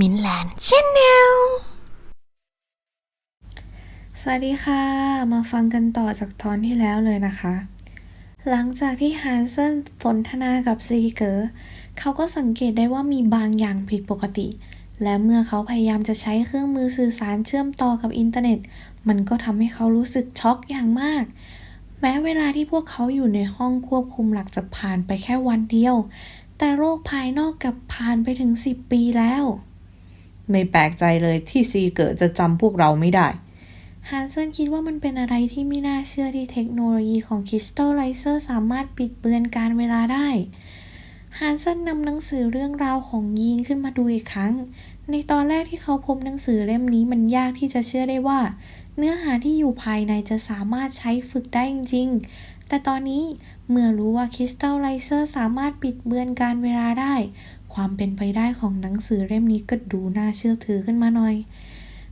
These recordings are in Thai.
มินแลนด์ชแนลสวัสดีค่ะ มาฟังกันต่อจากตอนที่แล้วเลยนะคะ หลังจากที่ฮันเซนสนทนากับซีเกอร์เขาก็สังเกตได้ว่ามีบางอย่างผิดปกติ และเมื่อเขาพยายามจะใช้เครื่องมือสื่อสารเชื่อมต่อกับอินเทอร์เน็ต มันก็ทำให้เขารู้สึกช็อกอย่างมาก แม้เวลาที่พวกเขาอยู่ในห้องควบคุมหลักจะผ่านไปแค่วันเดียว แต่โรคภายนอกกับผ่านไปถึง 10 ปีแล้ว ไม่แปลกใจเลยที่ซีเกิดจะจำพวกเราไม่ได้ฮันเซนคิดว่ามันเป็นอะไรที่ไม่น่าเชื่อที่เทคโนโลยีของคริสตัลไลเซอร์สามารถปิดเบือนการเวลาได้ฮันเซนนำหนังสือเรื่องราวของยีนขึ้นมาดูอีกครั้ง ในตอนแรกที่เขาพบหนังสือเล่มนี้มันยากที่จะเชื่อได้ว่า เนื้อหาที่อยู่ภายในจะสามารถใช้ฝึกได้จริง ๆ แต่ตอนนี้เมื่อรู้ว่าคริสตัลไลเซอร์สามารถปิดเบือนการเวลาได้ ความเป็นไปได้ของหนังสือเล่มนี้ก็ดูน่าเชื่อถือขึ้นมาหน่อย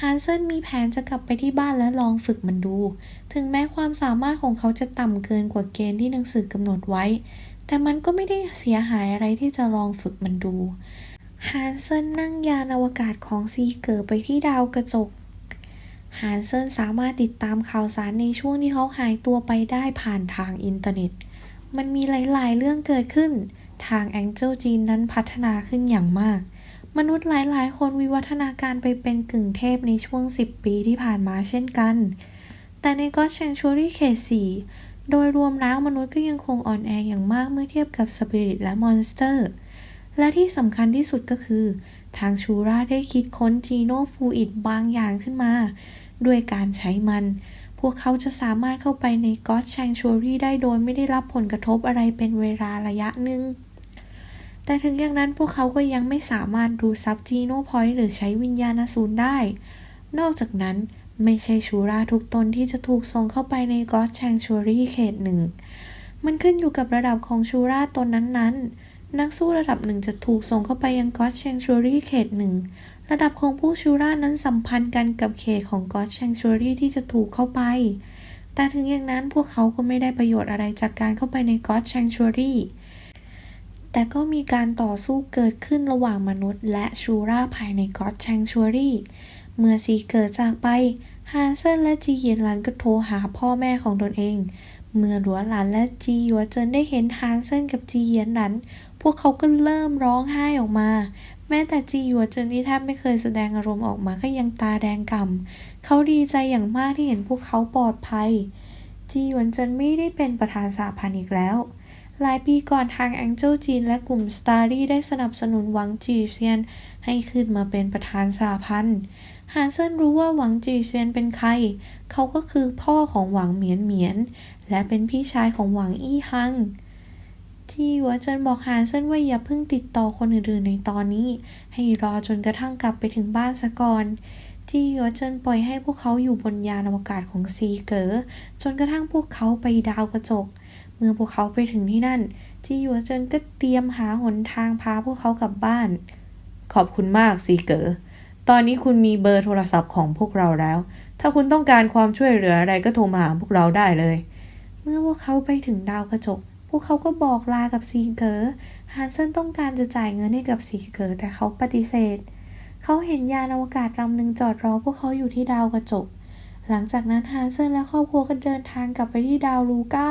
ฮันเซนมีแผนจะกลับไปที่บ้านและลองฝึกมันดู ถึงแม้ความสามารถของเขาจะต่ำเกินกว่าเกณฑ์ที่หนังสือกำหนดไว้ แต่มันก็ไม่ได้เสียหายอะไรที่จะลองฝึกมันดู ฮันเซนนั่งยานอวกาศของซีเกิดไปที่ดาวกระจก ฮันเซนสามารถติดตามข่าวสารในช่วงที่เขาหายตัวไปได้ผ่านทางอินเทอร์เน็ต มันมีหลาย ๆ เรื่องเกิดขึ้น ทางแองเจิลจีนนั้นพัฒนาขึ้นอย่างมาก มนุษย์หลายๆ คนวิวัฒนาการไปเป็นกึ่งเทพในช่วง 10 ปีที่ผ่านมาเช่นกัน แต่ในก็ c ช a ช t รี่เขต4โดยรวมแล้วมนุษย์ก็ยังคงอ่อนแออย่างมากเมื่อเทียบกับสปิริตและมอนสเตอร์ และที่สำคัญที่สุดก็คือ ทางชูราได้คิดค้นจีโนฟูอิดบางอย่างขึ้นมา ด้วยการใช้มัน พวกเขาจะสามารถเข้าไปในก็ d แชงช t รี่ได้โดยไม่ได้รับผลกระทบอะไรเป็นเวลาระยะหนึ่ง แต่ถึงอย่างนั้นพวกเขาก็ยังไม่สามารถดูซับจีโนพอยต์หรือใช้วิญญาณสูรได้ นอกจากนั้นไม่ใช่ชูราทุกตนที่จะถูกส่งเข้าไปในก็ d แชงช t รี่เขตหนึ่ง มันขึ้นอยู่กับระดับของชูราตนนั้นๆ นักสู้ระดับหนึ่งจะถูกส่งเข้าไปยังก็ d แชงช t รี่เขตหนึ่ง ระดับของผู้ชูรานั้นสัมพันธ์กันกับเขตของก็ d แชงช t รี่ที่จะถูกเข้าไป แต่ถึงอย่างนั้นพวกเขาก็ไม่ได้ประโยชน์อะไรจากการเข้าไปในก็ d แชงช t รี่ แต่ก็มีการต่อสู้เกิดขึ้นระหว่างมนุษย์และชูราภายในก็ d แชงช t รี่ เมื่อซีเกิดจากไปฮันเซนและจีเยียนหลันก็โทรหาพ่อแม่ของตนเอง เมื่อหลัวหลานและจีหยัวเจินได้เห็นฮันเซนกับจีเยียนหลัน พวกเขาก็เริ่มร้องไห้ออกมา แม้แต่จีหยัวเจินที่แทบไม่เคยแสดงอารมณ์ออกมาก็ยังตาแดงก่ำเขาดีใจอย่างมากที่เห็นพวกเขาปลอดภัย จีหยวนเจินไม่ได้เป็นประธานสหพันธ์อีกแล้ว หลายปีก่อนทางแองเจิลจีนและกลุ่มสตาร์ดี้ได้สนับสนุนหวังจีเซียน ให้ขึ้นมาเป็นประธานสหพันธ์ฮันเซินรู้ว่าหวังจีเซียนเป็นใคร เขาก็คือพ่อของหวังเหมียนเหมียน และเป็นพี่ชายของหวังอี้ฮังจีหัวเจินบอกฮันเซินว่าอย่าเพิ่งติดต่อคนอื่นๆในตอนนี้ ให้รอจนกระทั่งกลับไปถึงบ้านซะก่อนจีหัวเจินปล่อยให้พวกเขาอยู่บนยานอวกาศของซีเก๋อจนกระทั่งพวกเขาไปดาวกระจก เมื่อพวกเขาไปถึงที่นั่น จีหยัวเจินก็เตรียมหาหนทางพาพวกเขากลับบ้าน ขอบคุณมากซีเก๋อ ตอนนี้คุณมีเบอร์โทรศัพท์ของพวกเราแล้ว ถ้าคุณต้องการความช่วยเหลืออะไรก็โทรมาหาพวกเราได้เลย เมื่อพวกเขาไปถึงดาวกระจก พวกเขาก็บอกลากับซีเก๋อ ฮันเซนต้องการจะจ่ายเงินให้กับซีเก๋อแต่เขาปฏิเสธ เขาเห็นยานอวกาศลำหนึ่งจอดรอพวกเขาอยู่ที่ดาวกระจก หลังจากนั้นฮันเซนและครอบครัวก็เดินทางกลับไปที่ดาวลูก้า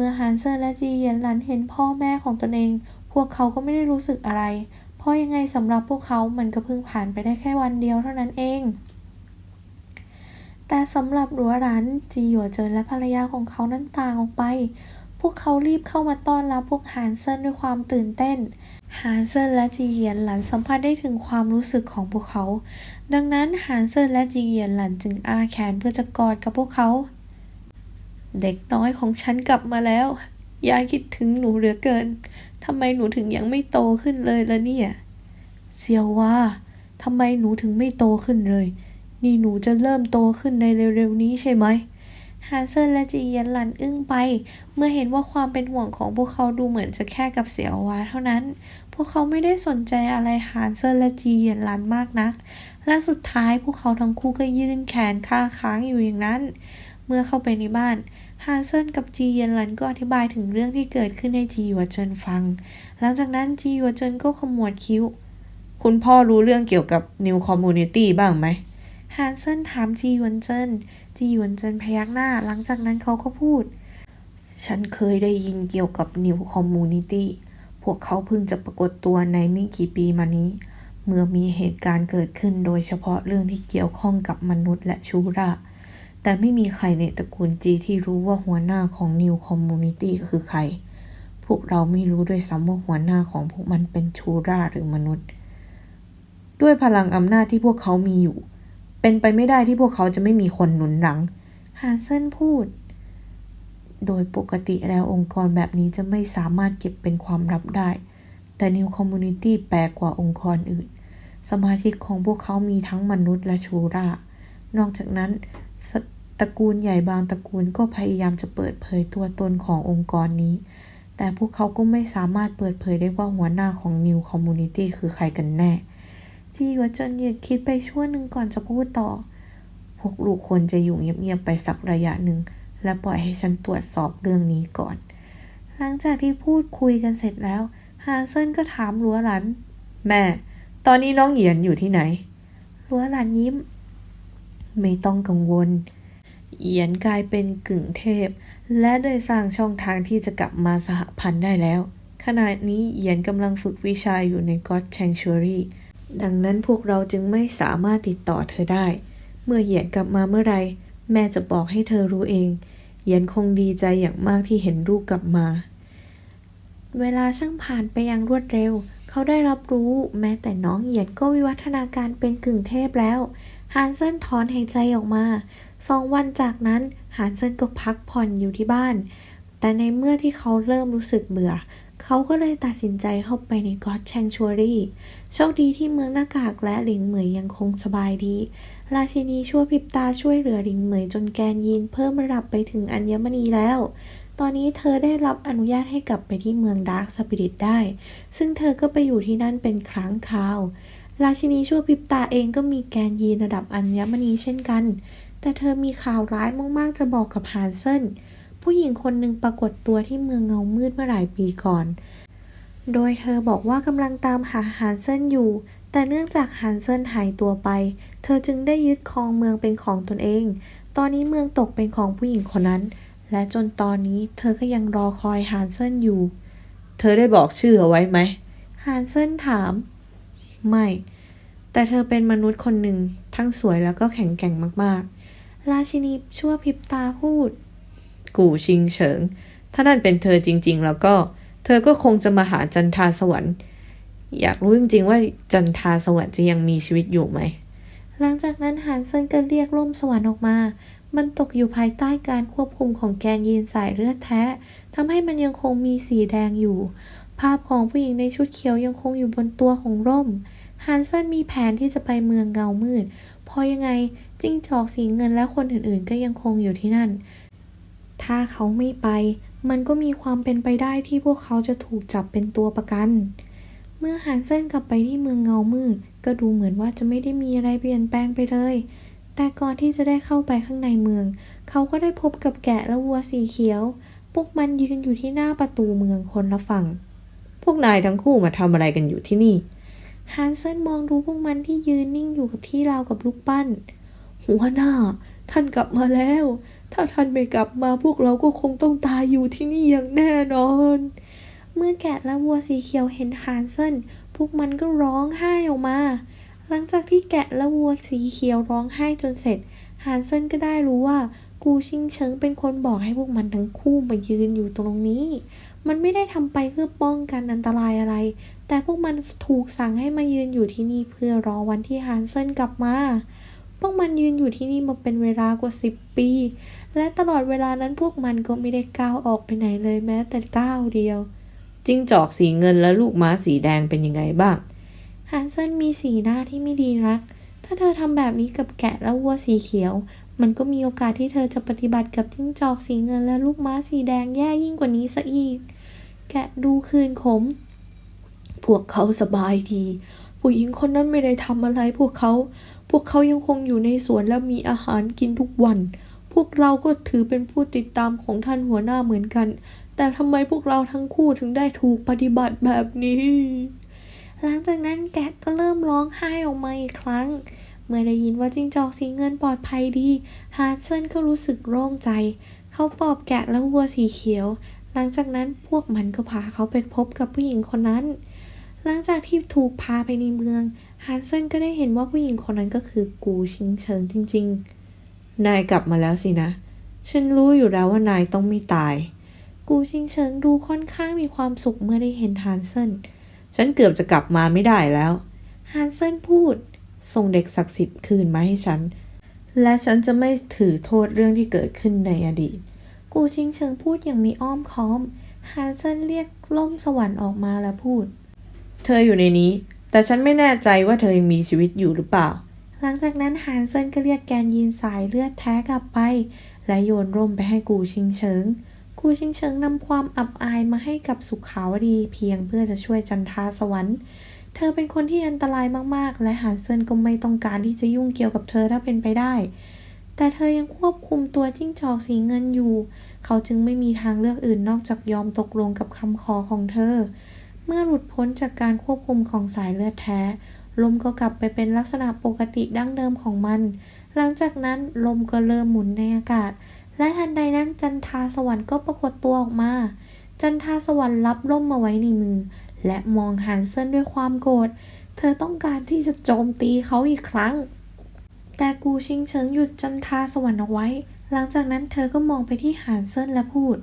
เมื่อฮันเซนและจีเยียนหลันเห็นพ่อแม่ของตนเอง พวกเขาก็ไม่ได้รู้สึกอะไร เพราะยังไงสำหรับพวกเขา มันก็เพิ่งผ่านไปได้แค่วันเดียวเท่านั้นเอง แต่สำหรับหลัวหลานจีหยัวเจินและภรรยาของเขานั้นต่างออกไป พวกเขารีบเข้ามาต้อนรับพวกฮานเซนด้วยความตื่นเต้นฮานเซนและจีเยียนหลันสัมผัสได้ถึงความรู้สึกของพวกเขา ดังนั้นฮานเซนและจีเยียนหลันจึงอาแขนเพื่อจะกอดกับพวกเขา เด็กน้อยของฉันกลับมาแล้ว ยายคิดถึงหนูเหลือเกิน ทำไมหนูถึงยังไม่โตขึ้นเลยล่ะเนี่ย เซียวว่าทำไมหนูถึงไม่โตขึ้นเลย นี่หนูจะเริ่มโตขึ้นในเร็วๆนี้ใช่ไหมฮันเซนและจีเยียนหลันอึ้งไป เมื่อเห็นว่าความเป็นห่วงของพวกเขาดูเหมือนจะแค่กับเสียววาเท่านั้น พวกเขาไม่ได้สนใจอะไรฮันเซนและจีเยียนหลันมากนัก และสุดท้ายพวกเขาทั้งคู่ก็ยื่นแขนค้าค้างอยู่อย่างนั้น เมื่อเข้าไปในบ้านฮันเซนกับจีเยนหลันก็อธิบายถึงเรื่องที่เกิดขึ้นให้จีหยัวเจินฟัง หลังจากนั้นจีหยัวเจินก็ขมวดคิ้ว คุณพ่อรู้เรื่องเกี่ยวกับ New Community บ้างไหมฮันเซนถามจีหยวนเจินจีหยวนเจินพยักหน้า หลังจากนั้นเขาก็พูด ฉันเคยได้ยินเกี่ยวกับ New Community พวกเขาเพิ่งจะปรากฏตัวในไม่กี่ปีมานี้ เมื่อมีเหตุการณ์เกิดขึ้นโดยเฉพาะเรื่องที่เกี่ยวข้องกับมนุษย์และชูรา แต่ไม่มีใครในตระกูลจีที่รู้ว่าหัวหน้าของ New Community คือใคร พวกเราไม่รู้ด้วยซ้ำว่าหัวหน้าของพวกมันเป็นชูราหรือมนุษย์ ด้วยพลังอำนาจที่พวกเขามีอยู่ เป็นไปไม่ได้ที่พวกเขาจะไม่มีคนหนุนหลังฮันเซนพูด โดยปกติแล้วองค์กรแบบนี้จะไม่สามารถเก็บเป็นความลับได้ แต่ New Community แปลกกว่าองค์กรอื่น สมาชิกของพวกเขามีทั้งมนุษย์และชูรานอกจากนั้น ตระกูลใหญ่บางตระกูลก็พยายามจะเปิดเผยตัวตนขององค์กรนี้ แต่พวกเขาก็ไม่สามารถเปิดเผยได้ว่าหัวหน้าของ New Community คือใครกันแน่ จีหยวนเจินหยุดคิดไปชั่วหนึ่งก่อนจะพูดต่อ พวกลูกควรจะอยู่เงียบๆไปสักระยะหนึ่ง และปล่อยให้ฉันตรวจสอบเรื่องนี้ก่อน หลังจากที่พูดคุยกันเสร็จแล้วฮันเซนก็ถามลัวหลัน แม่ ตอนนี้น้องเหยียนอยู่ที่ไหนลัวหลันยิ้ม ไม่ต้องกังวล เหยียนกลายเป็นกึ่งเทพ และได้สร้างช่องทางที่จะกลับมาสหพันธ์ได้แล้ว ขณะนี้เหยียนกำลังฝึกวิชาอยู่ใน God Sanctuary ดังนั้นพวกเราจึงไม่สามารถติดต่อเธอได้ เมื่อเหยียนกลับมาเมื่อไร แม่จะบอกให้เธอรู้เองเหยียนคงดีใจอย่างมากที่เห็นลูกกลับมา เวลาช่างผ่านไปอย่างรวดเร็ว เขาได้รับรู้ แม้แต่น้องเหยียนก็วิวัฒนาการเป็นกึ่งเทพแล้ว ฮันเซนถอนหายใจออกมาสองวันจากนั้นฮันเซนก็พักผ่อนอยู่ที่บ้าน แต่ในเมื่อที่เขาเริ่มรู้สึกเบื่อ เขาก็เลยตัดสินใจเข้าไปในกอดแชงชัวรี่โชคดีที่เมืองหน้ากากและหลิงเหมยยังคงสบายดี ราชินีชั่วพริบตาช่วยเหลือหลิงเหมยจนแกนยีนเพิ่มระดับไปถึงอัญมณีแล้วตอนนี้เธอได้รับอนุญาตให้กลับไปที่เมืองดาร์คสปิริตได้ ซึ่งเธอก็ไปอยู่ที่นั่นเป็นครั้งคราว ราชินีชั่วพริบตาเองก็มีแกนยีนระดับอัญมณีเช่นกัน แต่เธอมีข่าวร้ายมากๆจะบอกกับฮานเซนผู้หญิงคนหนึ่งปรากฏตัวที่เมืองเงามืดเมื่อหลายปีก่อน โดยเธอบอกว่ากำลังตามหาฮานเซนอยู่ แต่เนื่องจากฮานเซนหายตัวไป เธอจึงได้ยึดครองเมืองเป็นของตนเอง ตอนนี้เมืองตกเป็นของผู้หญิงคนนั้น และจนตอนนี้เธอก็ยังรอคอยฮานเซนอยู่ เธอได้บอกชื่อเอาไว้ไหมฮานเซนถาม ไม่ แต่เธอเป็นมนุษย์คนหนึ่งทั้งสวยแล้วก็แข็งแกร่งมากๆ ราชินีชั่วพริบตาพูด กูชิงเฉิง ถ้านั่นเป็นเธอจริง ๆ แล้วก็ เธอก็คงจะมาหาจันทาสวรรค์ อยากรู้จริง ๆ ว่าจันทาสวรรค์จะยังมีชีวิตอยู่ไหม หลังจากนั้นฮานเซนก็เรียกล่มสวรรค์ออกมา มันตกอยู่ภายใต้การควบคุมของแกนยีนสายเลือดแท้ทำให้มันยังคงมีสีแดงอยู่ ภาพของผู้หญิงในชุดเขียวยังคงอยู่บนตัวของร่มฮานเซนมีแผนที่จะไปเมืองเงามืดพราะยังไงจิ้งจอกสีเงินและคนอื่นๆ ก็ยังคงอยู่ที่นั่น ถ้าเขาไม่ไป มันก็มีความเป็นไปได้ที่พวกเขาจะถูกจับเป็นตัวประกัน เมื่อฮันเซนกลับไปที่เมืองเงามืด ก็ดูเหมือนว่าจะไม่ได้มีอะไรเปลี่ยนแปลงไปเลย แต่ก่อนที่จะได้เข้าไปข้างในเมือง เขาก็ได้พบกับแกะและวัวสีเขียวพวกมันยืนอยู่ที่หน้าประตูเมืองคนละฝั่ง วกนายทั้งคู่มาทำอะไรกันอยู่ที่นี่ ฮันเซนมองดูพวกมันที่ยืนนิ่งอยู่กับที่ราวกับลูกปั้น หัวหน้า ท่านกลับมาแล้ว ถ้าท่านไม่กลับมาพวกเราก็คงต้องตายอยู่ที่นี่อย่างแน่นอน เมื่อแกะและวัวสีเขียวเห็นฮันเซนพวกมันก็ร้องไห้ออกมา หลังจากที่แกะและวัวสีเขียวร้องไห้จนเสร็จฮันเซนก็ได้รู้ว่ากูชิงเฉิงเป็นคนบอกให้พวกมันทั้งคู่มายืนอยู่ตรงนี้ มันไม่ได้ทำไปเพื่อป้องกันอันตรายอะไร แต่พวกมันถูกสั่งให้มายืนอยู่ที่นี่เพื่อรอวันที่ฮันเซนกลับมา พวกมันยืนอยู่ที่นี่มาเป็นเวลากว่าสิบปี และตลอดเวลานั้นพวกมันก็ไม่ได้ก้าวออกไปไหนเลยแม้แต่ก้าวเดียวจิ้งจอกสีเงินและลูกม้าสีแดงเป็นยังไงบ้างฮันเซนมีสีหน้าที่ไม่ดีนัก ถ้าเธอทำแบบนี้กับแกะและวัวสีเขียว มันก็มีโอกาสที่เธอจะปฏิบัติกับจิ้งจอกสีเงินและลูกม้าสีแดงแย่ยิ่งกว่านี้ซะอีก แกะดูคืนขม พวกเขาสบายดี ผู้หญิงคนนั้นไม่ได้ทำอะไรพวกเขา พวกเขายังคงอยู่ในสวนและมีอาหารกินทุกวัน พวกเราก็ถือเป็นผู้ติดตามของท่านหัวหน้าเหมือนกัน แต่ทำไมพวกเราทั้งคู่ถึงได้ถูกปฏิบัติแบบนี้ หลังจากนั้นแกะก็เริ่มร้องไห้ออกมาอีกครั้ง เมื่อได้ยินว่าจิ้งจอกสีเงินปลอดภัยดีฮาร์เซนก็รู้สึกโล่งใจ เขาปลอบแกะและวัวสีเขียว ลังจากนั้นพวกมันก็พาเขาไปพบกับผู้หญิงคนนั้น หลังจากที่ถูกพาไปในเมืองฮันเซนก็ได้เห็นว่าผู้หญิงคนนั้นก็คือกูชิงเฉิงจริง ๆ นายกลับมาแล้วสินะ ฉันรู้อยู่แล้วว่านายต้องไม่ตาย กูชิงเฉิงดูค่อนข้างมีความสุขเมื่อได้เห็นฮันเซนฉันเกือบจะกลับมาไม่ได้แล้วฮันเซนพูด ส่งเด็กศักดิ์สิทธิ์คืนมาให้ฉัน และฉันจะไม่ถือโทษเรื่องที่เกิดขึ้นในอดีต กูชิงเฉิงพูดอย่างมีอ้อมค้อมฮันเซนเรียกล่มสวรรค์ออกมาและพูด เธออยู่ในนี้ แต่ฉันไม่แน่ใจว่าเธอยังมีชีวิตอยู่หรือเปล่า หลังจากนั้นฮันเซนก็เรียกแกนยินสายเลือดแท้กลับไป และโยนร่มไปให้กูชิงเฉิง กูชิงเฉิงนำความอับอายมาให้กับสุขาวดีเพียงเพื่อจะช่วยจันทาสวรรค์เธอเป็นคนที่อันตรายมาก ๆ และฮันเซนก็ไม่ต้องการที่จะยุ่งเกี่ยวกับเธอถ้าเป็นไปได้ แต่เธอยังควบคุมตัวจิ้งจอกสีเงินอยู่ เขาจึงไม่มีทางเลือกอื่นนอกจากยอมตกลงกับคำขอของเธอ เมื่อหลุดพ้นจากการควบคุมของสายเลือดแท้ ลมก็กลับไปเป็นลักษณะปกติดั้งเดิมของมัน หลังจากนั้นลมก็เริ่มหมุนในอากาศ และทันใดนั้นจันทาสวรรค์ก็ปรากฏตัวออกมา จันทาสวรรค์รับล่มมาไว้ในมือ และมองฮันเซนด้วยความโกรธ เธอต้องการที่จะโจมตีเขาอีกครั้ง แต่กูชิงเฉิงหยุดจันทาสวรรค์เอาไว้ หลังจากนั้นเธอก็มองไปที่ฮันเซินและพูด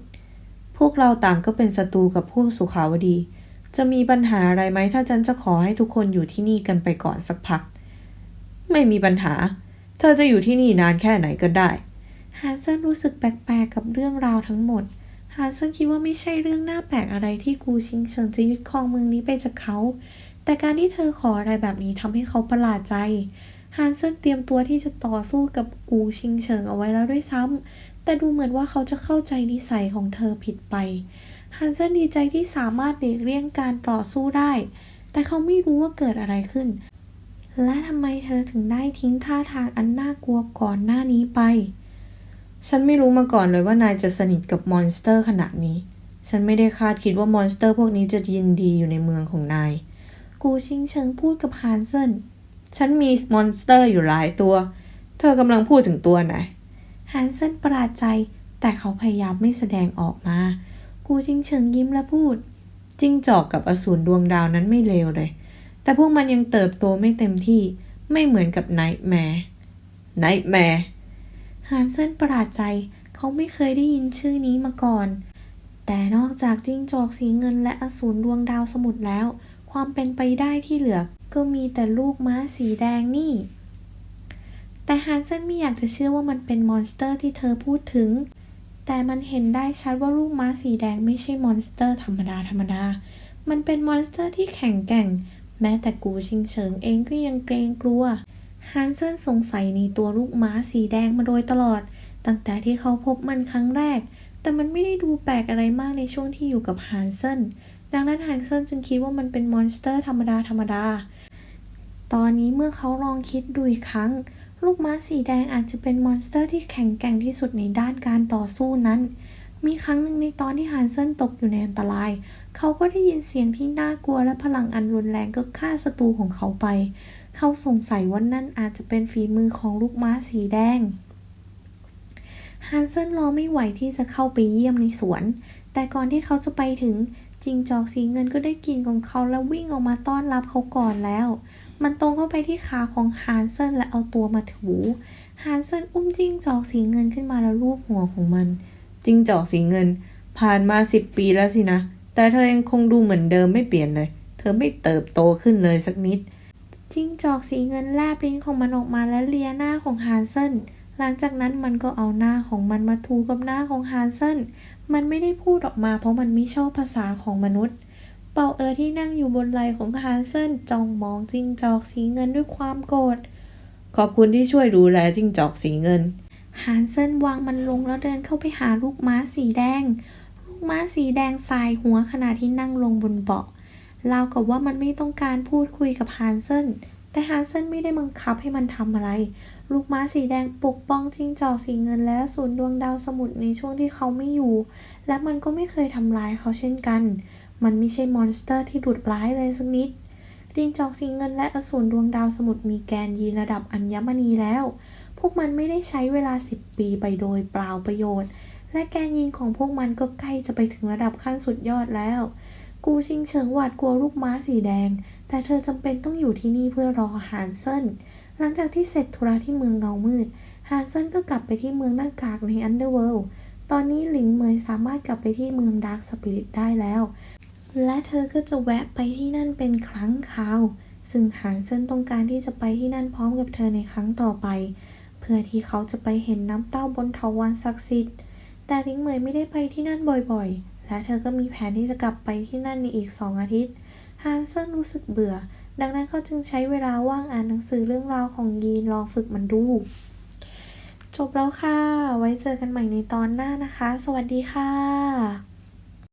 พวกเราต่างก็เป็นศัตรูกับผู้สุขาวดี จะมีปัญหาอะไรไหมถ้าฉันจะขอให้ทุกคนอยู่ที่นี่กันไปก่อนสักพัก ไม่มีปัญหา เธอจะอยู่ที่นี่นานแค่ไหนก็ได้ฮันเซินรู้สึกแปลกๆกับเรื่องราวทั้งหมดฮันเซินคิดว่าไม่ใช่เรื่องน่าแปลกอะไรที่กูชิงเฉิงจะยึดครองเมืองนี้ไปจากเขา แต่การที่เธอขออะไรแบบนี้ทำให้เขาประหลาดใจ ฮันเซนเตรียมตัวที่จะต่อสู้กับกูชิงเฉิงเอาไว้แล้วด้วยซ้ำ แต่ดูเหมือนว่าเขาจะเข้าใจนิสัยของเธอผิดไป ฮันเซนดีใจที่สามารถหลีกเลี่ยงการต่อสู้ได้ แต่เขาไม่รู้ว่าเกิดอะไรขึ้น และทำไมเธอถึงได้ทิ้งท่าทางอันน่ากลัวก่อนหน้านี้ไป ฉันไม่รู้มาก่อนเลยว่านายจะสนิทกับมอนสเตอร์ขนาดนี้ ฉันไม่ได้คาดคิดว่ามอนสเตอร์พวกนี้จะยินดีอยู่ในเมืองของนาย กูชิงเฉิงพูดกับฮันเซน ฉันมีมอนสเตอร์อยู่หลายตัว เธอกำลังพูดถึงตัวไหนฮันเซนประหลาดใจ แต่เขาพยายามไม่แสดงออกมา กูชิงเฉิงยิ้มและพูด จิ้งจอกกับอสูรดวงดาวนั้นไม่เลวเลย แต่พวกมันยังเติบโตไม่เต็มที่ ไม่เหมือนกับไนท์แมร์ไนท์แมร์ฮันเซนประหลาดใจ เขาไม่เคยได้ยินชื่อนี้มาก่อน แต่นอกจากจิ้งจอกสีเงินและอสูรดวงดาวสมุทรแล้ว ความเป็นไปได้ที่เหลือก็มีแต่ลูกม้าสีแดงนี่ แต่ฮันเซนไม่อยากจะเชื่อว่ามันเป็นมอนสเตอร์ที่เธอพูดถึง แต่มันเห็นได้ชัดว่าลูกม้าสีแดงไม่ใช่มอนสเตอร์ธรรมดาธรรมดา มันเป็นมอนสเตอร์ที่แข็งแกร่ง แม้แต่กูชิงเฉิงเองก็ยังเกรงกลัว ฮันเซนสงสัยในตัวลูกม้าสีแดงมาโดยตลอด ตั้งแต่ที่เขาพบมันครั้งแรก แต่มันไม่ได้ดูแปลกอะไรมากในช่วงที่อยู่กับฮันเซนดังนั้นฮันเซนจึงคิดว่ามันเป็นมอนสเตอร์ธรรมดาธรรมดา ตอนนี้เมื่อเขาลองคิดดูอีกครั้ง ลูกม้าสีแดงอาจจะเป็นมอนสเตอร์ที่แข็งแกร่งที่สุดในด้านการต่อสู้นั้น มีครั้งหนึ่งในตอนที่ฮันเซนตกอยู่ในอันตราย เขาก็ได้ยินเสียงที่น่ากลัวและพลังอันรุนแรงก็ฆ่าศัตรูของเขาไป เขาสงสัยว่านั่นอาจจะเป็นฝีมือของลูกม้าสีแดง ฮันเซนรอไม่ไหวที่จะเข้าไปเยี่ยมในสวน แต่ก่อนที่เขาจะไปถึงจิงจอกสีเงินก็ได้กลิ่นของเขาแล้ววิ่งออกมาต้อนรับเขาก่อนแล้ว มันตรงเข้าไปที่ขาของฮันเซนและเอาตัวมาถูฮันเซนอุ้มจิงจอกสีเงินขึ้นมาแล้วลูบหัวของมัน จิงจอกสีเงิน ผ่านมาสิบปีแล้วสินะ แต่เธอยังคงดูเหมือนเดิมไม่เปลี่ยนเลย เธอไม่เติบโตขึ้นเลยสักนิด จิงจอกสีเงินแลบลิ้นของมันออกมาและเลียหน้าของฮันเซน หลังจากนั้นมันก็เอาหน้าของมันมาถูกับหน้าของฮันเซนมันไม่ได้พูดออกมาเพราะมันไม่ชอบภาษาของมนุษย์ เป่าเออที่นั่งอยู่บนไหล่ของฮันเซนจ้องมองจิ้งจอกสีเงินด้วยความโกรธ ขอบคุณที่ช่วยดูแลจิ้งจอกสีเงินฮันเซนวางมันลงแล้วเดินเข้าไปหาลูกม้าสีแดง ลูกม้าสีแดงสายหัวขณะที่นั่งลงบนเบาะราวกับว่ามันไม่ต้องการพูดคุยกับฮันเซนแต่ฮันเซนไม่ได้บังคับให้มันทำอะไร ลูกม้าสีแดงปกป้องจิ้งจอกสีเงินและศูนย์ดวงดาวสมุทรในช่วงที่เขาไม่อยู่ และมันก็ไม่เคยทำร้ายเขาเช่นกัน มันไม่ใช่มอนสเตอร์ที่ดุร้ายเลยสักนิด จิงจอกสีเงินและอสูรดวงดาวสมุทรมีแกนยีนระดับอัญมณีแล้ว พวกมันไม่ได้ใช้เวลา 10 ปีไปโดยเปล่าประโยชน์ และแกนยีนของพวกมันก็ใกล้จะไปถึงระดับขั้นสุดยอดแล้ว กูชิงเฉิงหวาดกลัวลูกม้าสีแดง แต่เธอจำเป็นต้องอยู่ที่นี่เพื่อรอหานเซิน หลังจากที่เสร็จธุระที่เมืองเงามืด ฮานเซินก็กลับไปที่เมืองหน้ากากในอันเดอร์เวิลด์ ตอนนี้หลิงเหมยสามารถกลับไปที่เมืองดาร์กสปิริตได้แล้ว และเธอก็จะแวะไปที่นั่นเป็นครั้งคราว ซึ่งหานเซนต้องการที่จะไปที่นั่นพร้อมกับเธอในครั้งต่อไป เพื่อที่เขาจะไปเห็นน้ำเต้าบนเถาวัลย์ศักดิ์สิทธิ์ แต่หลิงเหมยไม่ได้ไปที่นั่นบ่อยๆ และเธอก็มีแผนที่จะกลับไปที่นั่นในอีกสองอาทิตย์ฮานเซนรู้สึกเบื่อ ดังนั้นเขาจึงใช้เวลาว่างอ่านหนังสือเรื่องราวของยีนลองฝึกมันดู จบแล้วค่ะ ไว้เจอกันใหม่ในตอนหน้านะคะ สวัสดีค่ะ